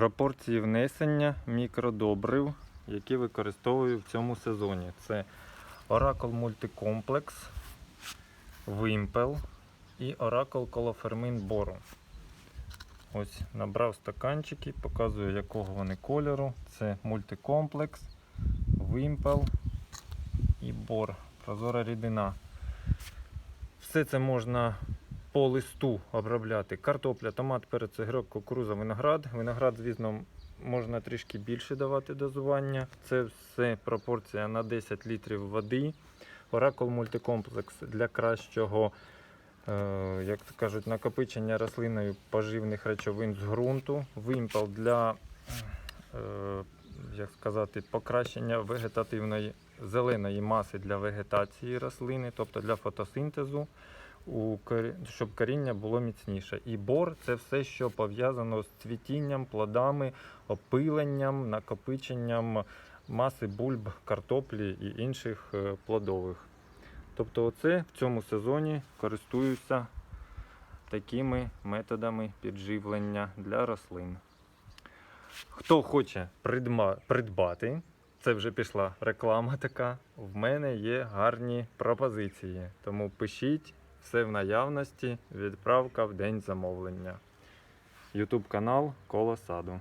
Пропорції внесення мікродобрив, які використовую в цьому сезоні. Це Oracle Multicomplex, Вимпел і Oracle Колофермин Бору. Ось набрав стаканчики, показую якого вони кольору. Це мультикомплекс, вимпел і бор. Прозора рідина. Все це можна по листу обробляти. Картопля, томат, перець, огірок, кукуруза, виноград. Виноград, звісно, можна трішки більше давати дозування. Це все пропорція на 10 літрів води. Oracle мультикомплекс для кращого, е, як кажуть, накопичення рослиною поживних речовин з ґрунту. Вимпел для е, як сказати, покращення вегетативної зеленої маси для вегетації рослини, тобто для фотосинтезу, у щоб коріння було міцніше. І бор це все, що пов'язано з цвітінням, плодами, опиленням, накопиченням маси бульб, картоплі і інших е, плодових. Тобто, оце в цьому сезоні користуюся такими методами підживлення для рослин. Хто хоче придма- придбати, це вже пішла реклама така. В мене є гарні пропозиції. Тому пишіть все в наявності, відправка в день замовлення. Ютуб канал Коло саду.